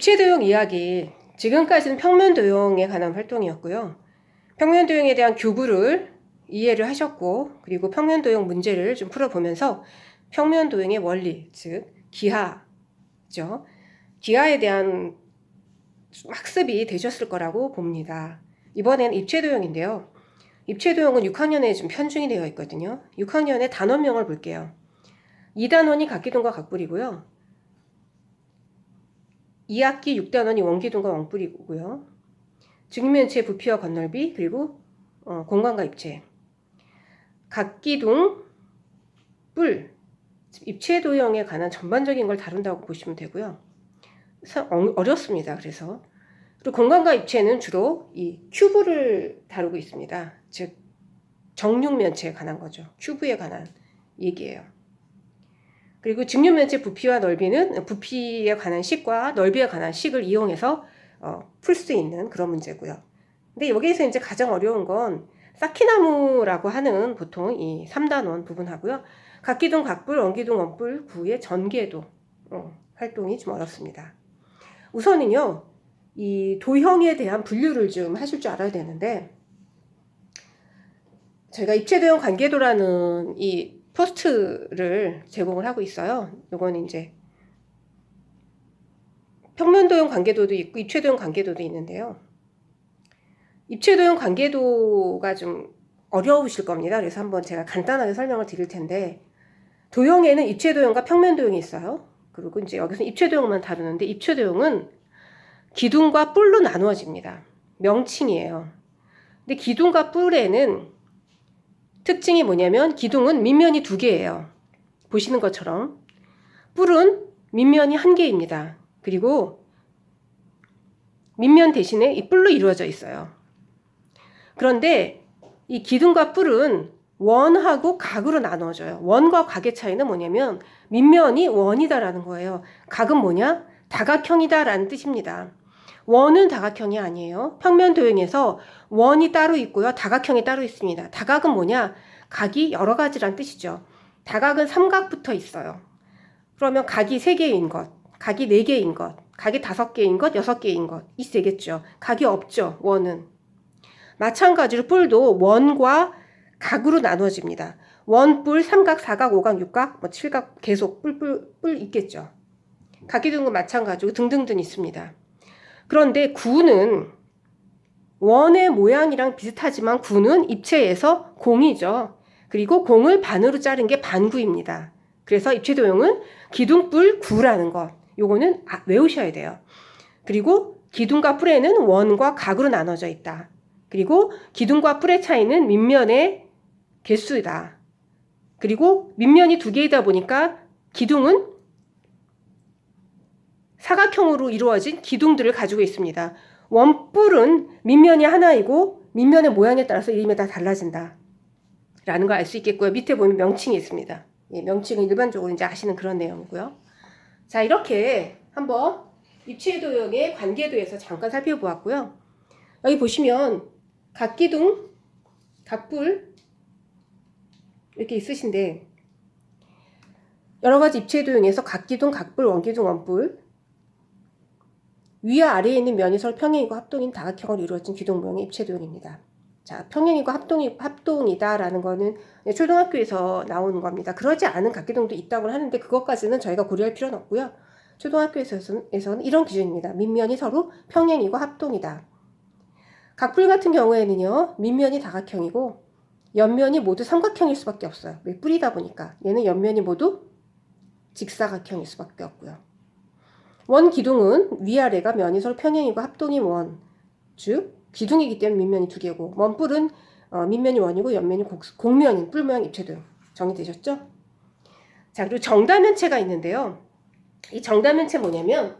입체도형 이야기 지금까지는 평면도형에 관한 활동이었고요. 평면도형에 대한 교부를 이해를 하셨고 그리고 평면도형 문제를 좀 풀어보면서 평면도형의 원리 즉 기하죠. 기하에 대한 학습이 되셨을 거라고 봅니다. 이번엔 입체도형인데요. 입체도형은 6학년에 좀 편중이 되어 있거든요. 6학년의 단원명을 볼게요. 2단원이 각기둥과 각불이고요. 2학기 6단원이 원기둥과 원뿔이고요. 증면체 부피와 건널비 그리고 어, 공간과 입체. 각기둥 뿔 입체 도형에 관한 전반적인 걸 다룬다고 보시면 되고요. 어렵습니다. 그래서 그리고 공간과 입체는 주로 이 큐브를 다루고 있습니다. 즉 정육면체에 관한 거죠. 큐브에 관한 얘기예요. 그리고 직육면체 부피와 넓이는 부피에 관한 식과 넓이에 관한 식을 이용해서 어, 풀 수 있는 그런 문제고요. 근데 여기에서 이제 가장 어려운 건 쌓기나무라고 하는 보통 이 3단원 부분하고요. 각기둥, 각불, 원기둥, 원뿔, 구의 전개도 어, 활동이 좀 어렵습니다. 우선은요, 이 도형에 대한 분류를 좀 하실 줄 알아야 되는데, 저희가 입체도형 관계도라는 이 포스트를 제공을 하고 있어요. 요거는 이제 평면도형 관계도도 있고 입체도형 관계도도 있는데요. 입체도형 관계도가 좀 어려우실 겁니다. 그래서 한번 제가 간단하게 설명을 드릴 텐데 도형에는 입체도형과 평면도형이 있어요. 그리고 이제 여기서 입체도형만 다루는데 입체도형은 기둥과 뿔로 나누어집니다. 명칭이에요. 근데 기둥과 뿔에는 특징이 뭐냐면 기둥은 밑면이 두 개예요. 보시는 것처럼 뿔은 밑면이 한 개입니다. 그리고 밑면 대신에 이 뿔로 이루어져 있어요. 그런데 이 기둥과 뿔은 원하고 각으로 나눠져요. 원과 각의 차이는 뭐냐면 밑면이 원이다라는 거예요. 각은 뭐냐? 다각형이다라는 뜻입니다. 원은 다각형이 아니에요. 평면 도형에서 원이 따로 있고요. 다각형이 따로 있습니다. 다각은 뭐냐? 각이 여러 가지란 뜻이죠. 다각은 삼각붙어 있어요. 그러면 각이 세 개인 것, 각이 네 개인 것, 각이 다섯 개인 것, 여섯 개인 것, 이 세겠죠. 각이 없죠. 원은. 마찬가지로 뿔도 원과 각으로 나누어집니다. 원 뿔, 삼각, 사각, 오각, 육각, 뭐 칠각 계속 뿔뿔 뿔 있겠죠. 각기둥은 마찬가지고 등등등 있습니다. 그런데 구는 원의 모양이랑 비슷하지만 구는 입체에서 공이죠. 그리고 공을 반으로 자른 게 반구입니다. 그래서 입체 도형은 기둥뿔 구라는 것. 요거는 아- 외우셔야 돼요. 그리고 기둥과 뿔에는 원과 각으로 나눠져 있다. 그리고 기둥과 뿔의 차이는 밑면의 개수이다. 그리고 밑면이 두 개이다 보니까 기둥은 사각형으로 이루어진 기둥들을 가지고 있습니다. 원뿔은 밑면이 하나이고 밑면의 모양에 따라서 이름이 다 달라진다. 라는 걸 알 수 있겠고요. 밑에 보면 명칭이 있습니다. 예, 명칭은 일반적으로 이제 아시는 그런 내용이고요. 자, 이렇게 한번 입체 도형의 관계도에서 잠깐 살펴보았고요. 여기 보시면 각 기둥, 각불 이렇게 있으신데 여러 가지 입체 도형에서 각 기둥, 각불, 원기둥, 원뿔 위와 아래에 있는 면이 서로 평행이고 합동인 다각형으로 이루어진 기둥 모형의 입체도형입니다. 자, 평행이고 합동이 합동이다라는 거는 초등학교에서 나오는 겁니다. 그러지 않은 각기둥도 있다고 하는데 그것까지는 저희가 고려할 필요는 없고요. 초등학교에서는 이런 기준입니다. 밑면이 서로 평행이고 합동이다. 각불 같은 경우에는요, 밑면이 다각형이고 옆면이 모두 삼각형일 수밖에 없어요. 왜 뿔이다 보니까 얘는 옆면이 모두 직사각형일 수밖에 없고요. 원 기둥은 위아래가 면이 서로 평행이고 합동이 원, 즉 기둥이기 때문에 밑면이 두 개고 원뿔은 어, 밑면이 원이고 옆면이 곡, 곡면인 뿔 모양 입체도형 정리되셨죠? 자 그리고 정다면체가 있는데요. 이 정다면체 뭐냐면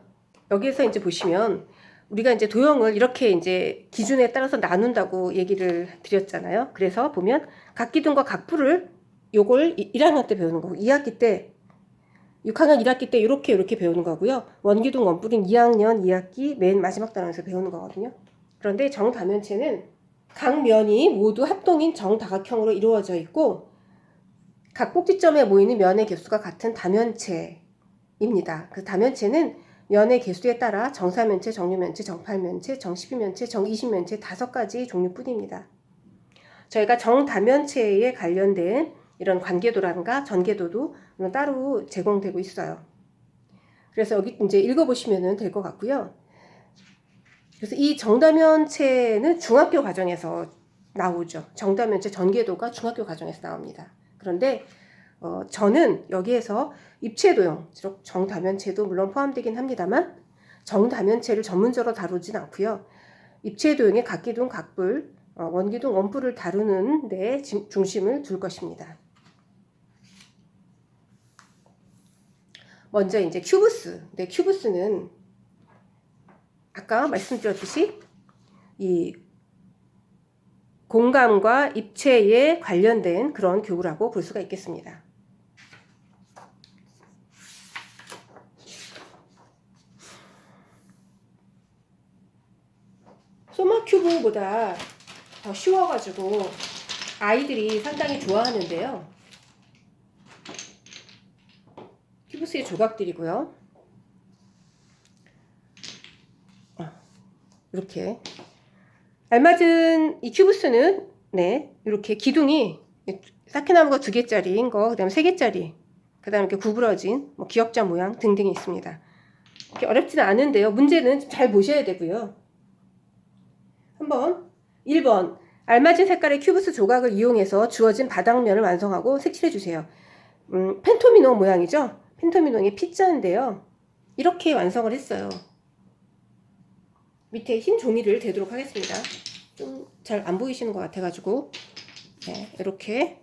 여기에서 이제 보시면 우리가 이제 도형을 이렇게 이제 기준에 따라서 나눈다고 얘기를 드렸잖아요. 그래서 보면 각 기둥과 각 뿔을 요걸 1학년 때 배우는 거고 2학기 때 6학년 1학기 때 이렇게 이렇게 배우는 거고요. 원기둥 원뿔은 2학년 2학기 맨 마지막 단원에서 배우는 거거든요. 그런데 정다면체는 각 면이 모두 합동인 정다각형으로 이루어져 있고 각 꼭지점에 모이는 면의 개수가 같은 다면체입니다. 그 다면체는 면의 개수에 따라 정사면체, 정류면체, 정팔면체, 정십이면체, 정이십면체 다섯 가지 종류뿐입니다. 저희가 정다면체에 관련된 이런 관계도라든가 전개도도 따로 제공되고 있어요. 그래서 여기 이제 읽어보시면 될 것 같고요. 그래서 이 정다면체는 중학교 과정에서 나오죠. 정다면체 전개도가 중학교 과정에서 나옵니다. 그런데 어, 저는 여기에서 입체도형, 즉 정다면체도 물론 포함되긴 합니다만 정다면체를 전문적으로 다루진 않고요. 입체도형의 각기둥, 각불, 어, 원기둥, 원뿔을 다루는 데 지- 중심을 둘 것입니다. 먼저 이제 큐브스. 네, 큐브스는 아까 말씀드렸듯이 이 공감과 입체에 관련된 그런 교구라고 볼 수가 있겠습니다. 소마 큐브보다 더 쉬워가지고 아이들이 상당히 좋아하는데요. 큐브스의 조각들이고요. 어, 이렇게 알맞은 이 큐브스는 네 이렇게 기둥이 사케나무가 두 개짜리인 거, 그다음에 세 개짜리, 그다음에 이렇게 구부러진 뭐 기역자 모양 등등이 있습니다. 이렇게 어렵지는 않은데요. 문제는 잘 보셔야 되고요. 한번 1번 알맞은 색깔의 큐브스 조각을 이용해서 주어진 바닥면을 완성하고 색칠해 주세요. 음, 펜토미노 모양이죠. 펜토미노의 P자인데요. 이렇게 완성을 했어요. 밑에 흰 종이를 대도록 하겠습니다. 좀 잘 안 보이시는 것 같아가지고 네, 이렇게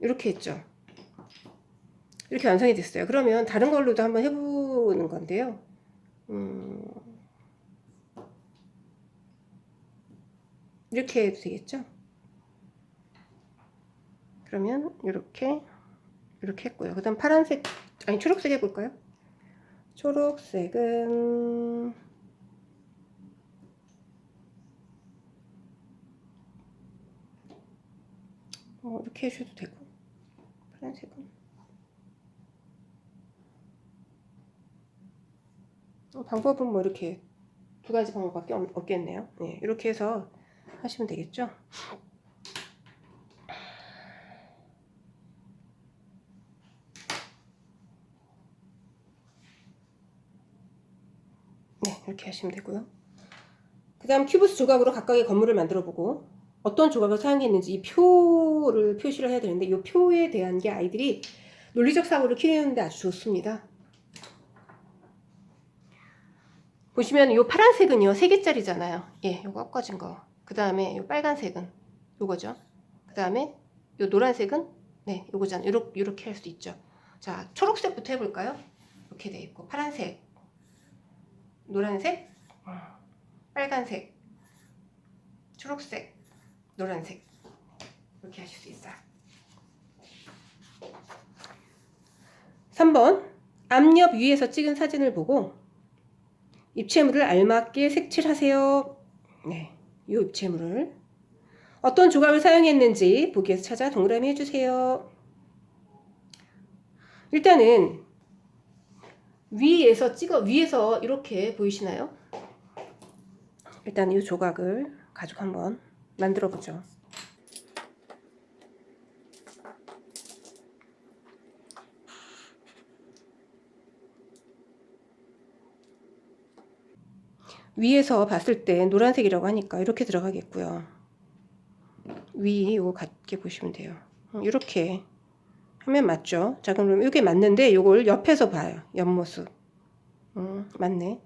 이렇게 했죠. 이렇게 완성이 됐어요. 그러면 다른 걸로도 한번 해보는 건데요. 음, 이렇게 해도 되겠죠? 그러면 이렇게 이렇게 했고요. 그다음 파란색 아니 초록색 해볼까요? 초록색은 어, 이렇게 해줘도 되고 파란색은 어, 방법은 뭐 이렇게 두 가지 방법밖에 없, 없겠네요. 네, 이렇게 해서 하시면 되겠죠. 네, 이렇게 하시면 되고요. 그 다음 큐브스 조각으로 각각의 건물을 만들어 보고 어떤 조각을 사용했는지 이 표를 표시를 해야 되는데 이 표에 대한 게 아이들이 논리적 사고를 키우는데 아주 좋습니다. 보시면 이 파란색은요 세 개짜리잖아요. 예, 요거 꺾어진 거. 그 다음에 이 빨간색은 요거죠. 그 다음에 이 노란색은 네, 요거잖아요. 요렇게, 요렇게 할 수 있죠. 자, 초록색부터 해볼까요? 이렇게 돼 있고 파란색, 노란색, 빨간색, 초록색, 노란색 이렇게 하실 수 있어요. 3번 앞옆 위에서 찍은 사진을 보고 입체물을 알맞게 색칠하세요. 네, 이 입체물을 어떤 조각을 사용했는지 보기에서 찾아 동그라미 해주세요. 일단은 위에서 찍어 위에서 이렇게 보이시나요? 일단 이 조각을 가지고 한번 만들어 보죠. 위에서 봤을 때 노란색이라고 하니까 이렇게 들어가겠고요. 위 이거 같게 보시면 돼요. 음, 이렇게 하면 맞죠? 자 그럼 이게 맞는데 이걸 옆에서 봐요. 옆모습. 음, 맞네.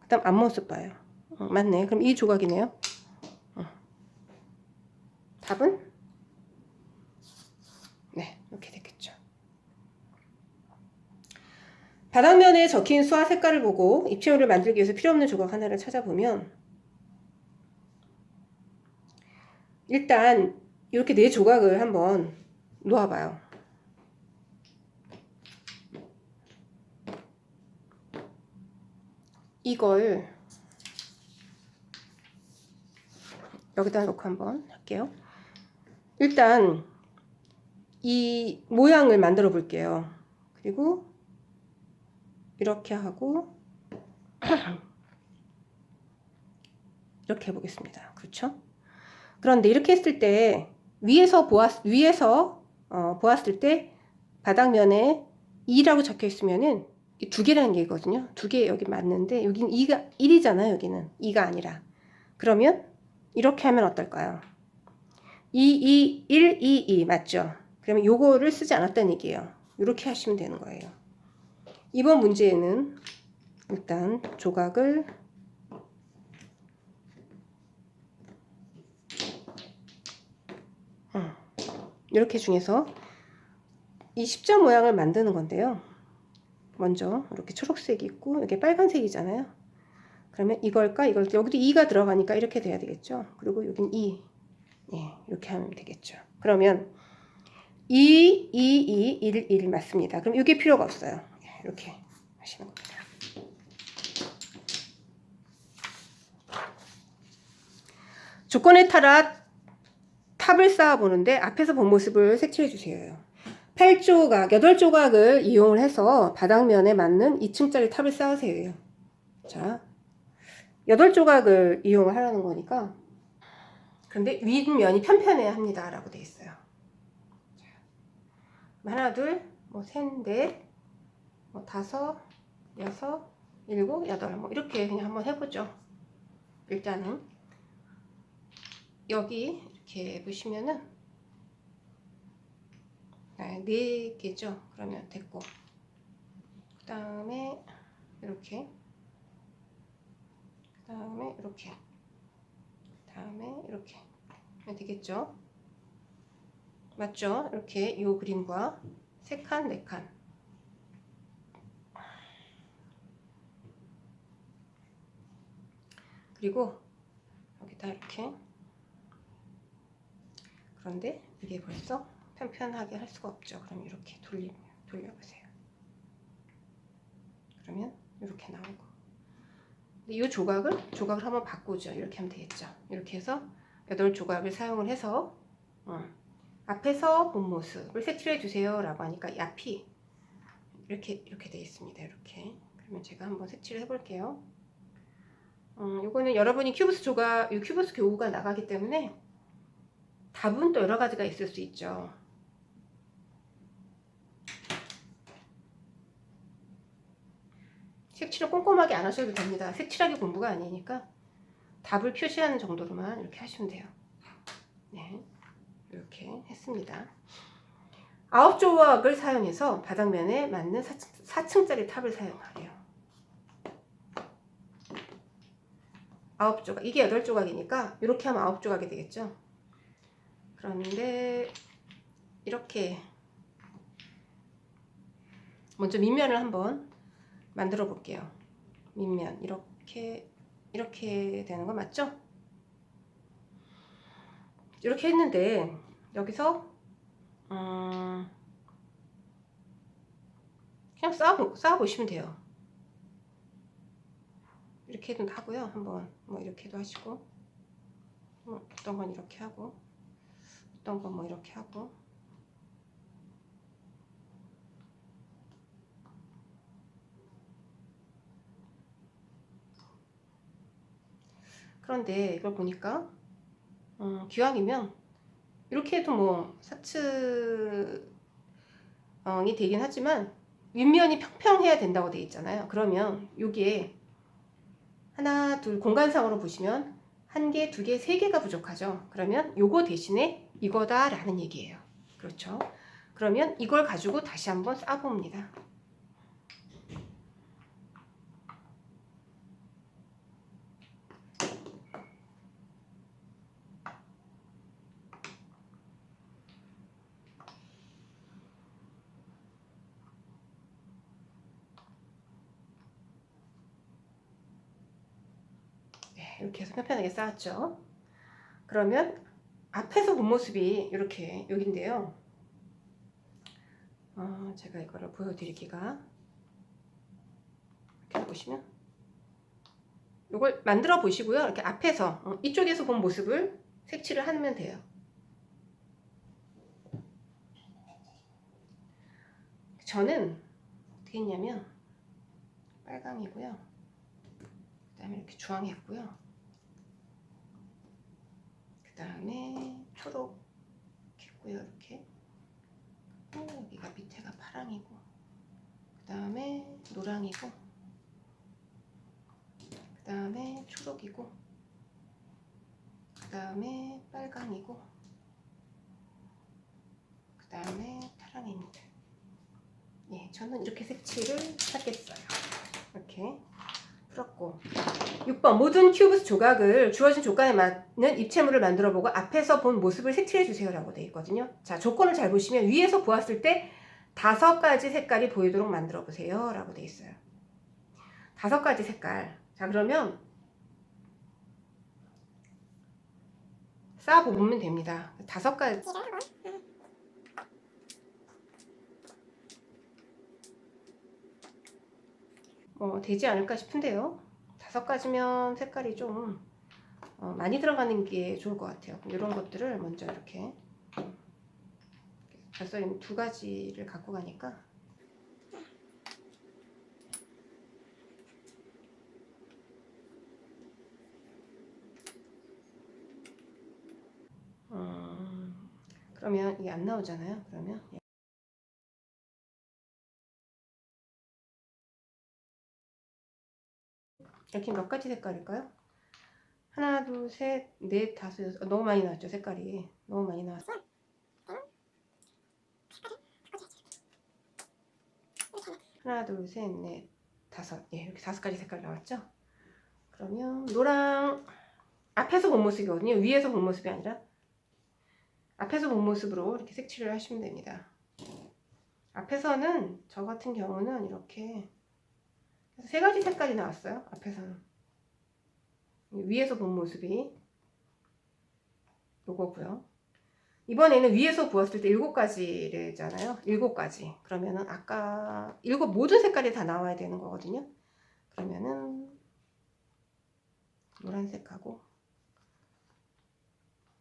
그 다음 앞모습 봐요. 음, 맞네. 그럼 이 조각이네요. 음. 답은 네 이렇게 되겠죠. 바닥면에 적힌 수와 색깔을 보고 입체물을 만들기 위해서 필요 없는 조각 하나를 찾아보면 일단 이렇게 네 조각을 한번 놓아봐요. 이걸 여기다 놓고 한번 할게요. 일단 이 모양을 만들어 볼게요. 그리고 이렇게 하고 이렇게 해보겠습니다. 그렇죠? 그런데 이렇게 했을 때 위에서 보았 위에서 어, 보았을 때 바닥면에 2라고 적혀 있으면은 이 두 개라는 얘기거든요. 두 개 여기 맞는데 여기는 2가 1이잖아요. 여기는 2가 아니라. 그러면 이렇게 하면 어떨까요? 2, 2, 1, 2, 2 맞죠? 그러면 요거를 쓰지 않았다는 얘기예요. 이렇게 하시면 되는 거예요. 이번 문제에는 일단 조각을 음, 이렇게 중에서 이 십자 모양을 만드는 건데요. 먼저 이렇게 초록색이 있고 여기 빨간색이잖아요. 그러면 이걸까 이걸 여기도 2가 들어가니까 이렇게 돼야 되겠죠. 그리고 여긴 2. 예, 이렇게 하면 되겠죠. 그러면 2, 2, 2, 1, 1 맞습니다. 그럼 이게 필요가 없어요. 예, 이렇게 하시는 겁니다. 조건에 따라 탑을 쌓아보는데 앞에서 본 모습을 색칠해 주세요. 8조각, 8조각을 이용을 해서 바닥면에 맞는 2층짜리 탑을 쌓으세요. 자, 8조각을 이용을 하려는 거니까 근데 윗면이 편편해야 합니다. 라고 돼 있어요. 자, 하나, 둘, 뭐, 셋, 넷, 뭐, 다섯, 여섯, 일곱, 여덟, 뭐, 이렇게 그냥 한번 해보죠. 일단은. 여기 이렇게 보시면은 네, 네 개죠. 그러면 됐고 그 다음에 이렇게 그 다음에 이렇게 그 다음에 이렇게 되겠죠. 맞죠? 이렇게 이 그림과 세 칸, 네 칸. 그리고 여기다 이렇게 그런데 이게 벌써 편편하게 할 수가 없죠. 그럼 이렇게 돌리, 돌려보세요. 그러면 이렇게 나오고. 근데 이 조각을 조각을 한번 바꾸죠. 이렇게 하면 되겠죠. 이렇게 해서 여덟 조각을 사용을 해서 음, 앞에서 본 모습을 색칠해 주세요 라고 하니까 이 앞이 이렇게 이렇게 되어 있습니다. 이렇게 그러면 제가 한번 색칠을 해볼게요. 음, 이거는 여러분이 큐브스 조각, 이 큐브스 교우가 나가기 때문에 답은 또 여러 가지가 있을 수 있죠. 색칠을 꼼꼼하게 안 하셔도 됩니다. 색칠하기 공부가 아니니까 답을 표시하는 정도로만 이렇게 하시면 돼요. 네, 이렇게 했습니다. 아홉 조각을 사용해서 바닥면에 맞는 4층, 짜리 탑을 사용하래요. 아홉 조각, 이게 여덟 조각이니까 이렇게 하면 아홉 조각이 되겠죠. 그런데 이렇게 먼저 밑면을 한번 만들어 볼게요. 밑면 이렇게 이렇게 되는 거 맞죠? 이렇게 했는데 여기서 음 그냥 쌓아 쌓아 보시면 돼요. 이렇게도 하고요. 한번 뭐 이렇게도 하시고 어, 어떤 건 이렇게 하고 어떤 건 뭐 이렇게 하고 그런데 이걸 보니까 음, 기왕이면 이렇게 해도 뭐 사츠이 되긴 하지만 윗면이 평평해야 된다고 되어 있잖아요. 그러면 여기에 하나, 둘 공간상으로 보시면 한 개, 두 개, 세 개가 부족하죠. 그러면 요거 대신에 이거다라는 얘기예요. 그렇죠? 그러면 이걸 가지고 다시 한번 쌓아봅니다. 편편하게 쌓았죠. 그러면 앞에서 본 모습이 이렇게 여긴데요. 어, 제가 이거를 보여드리기가 이렇게 보시면 이걸 만들어 보시고요. 이렇게 앞에서 어, 이쪽에서 본 모습을 색칠을 하면 돼요. 저는 어떻게 했냐면 빨강이고요. 다음에 이렇게 주황했고요. 그 다음에 초록 했고요. 이렇게. 또 여기가 밑에가 파랑이고. 그 다음에 노랑이고. 그 다음에 초록이고. 그 다음에 빨강이고. 그 다음에 파랑입니다. 예, 저는 이렇게 색칠을 하겠어요. 이렇게 풀었고 6번 모든 큐브스 조각을 주어진 조건에 맞는 입체물을 만들어 보고 앞에서 본 모습을 색칠해 주세요 라고 되어 있거든요. 자, 조건을 잘 보시면 위에서 보았을 때 다섯 가지 색깔이 보이도록 만들어 보세요 라고 되어 있어요. 다섯 가지 색깔. 자, 그러면 쌓아보면 됩니다. 다섯 가지 뭐 되지 않을까 싶은데요. 다섯 가지면 색깔이 좀 어, 많이 들어가는 게 좋을 것 같아요. 이런 것들을 먼저 이렇게 벌써 이두 가지를 갖고 가니까 음, 그러면 이게 안 나오잖아요. 그러면 이렇게 몇 가지 색깔일까요? 하나, 둘, 셋, 넷, 다섯, 여섯. 어, 너무 많이 나왔죠, 색깔이. 너무 많이 나왔어. 하나, 둘, 셋, 넷, 다섯. 예, 이렇게 다섯 가지 색깔 나왔죠? 그러면 노랑 앞에서 본 모습이거든요. 위에서 본 모습이 아니라 앞에서 본 모습으로 이렇게 색칠을 하시면 됩니다. 앞에서는 저 같은 경우는 이렇게 세 가지 색깔이 나왔어요. 앞에서는 위에서 본 모습이 요거고요. 이번에는 위에서 보았을 때 일곱 가지래잖아요. 일곱 가지. 그러면은 아까 일곱 모든 색깔이 다 나와야 되는 거거든요. 그러면은 노란색하고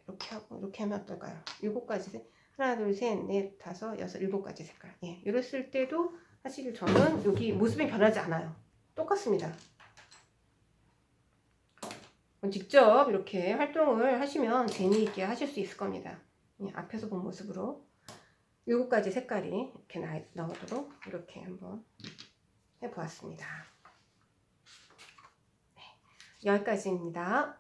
이렇게 하고 이렇게 하면 어떨까요? 일곱 가지 색. 하나, 둘, 셋, 넷, 다섯, 여섯, 일곱 가지 색깔. 예, 이랬을 때도 사실 저는 여기 모습이 변하지 않아요. 똑같습니다. 직접 이렇게 활동을 하시면 재미있게 하실 수 있을 겁니다. 예, 앞에서 본 모습으로 일곱 가지 색깔이 이렇게 나, 나오도록 이렇게 한번 해보았습니다. 네, 여기까지입니다.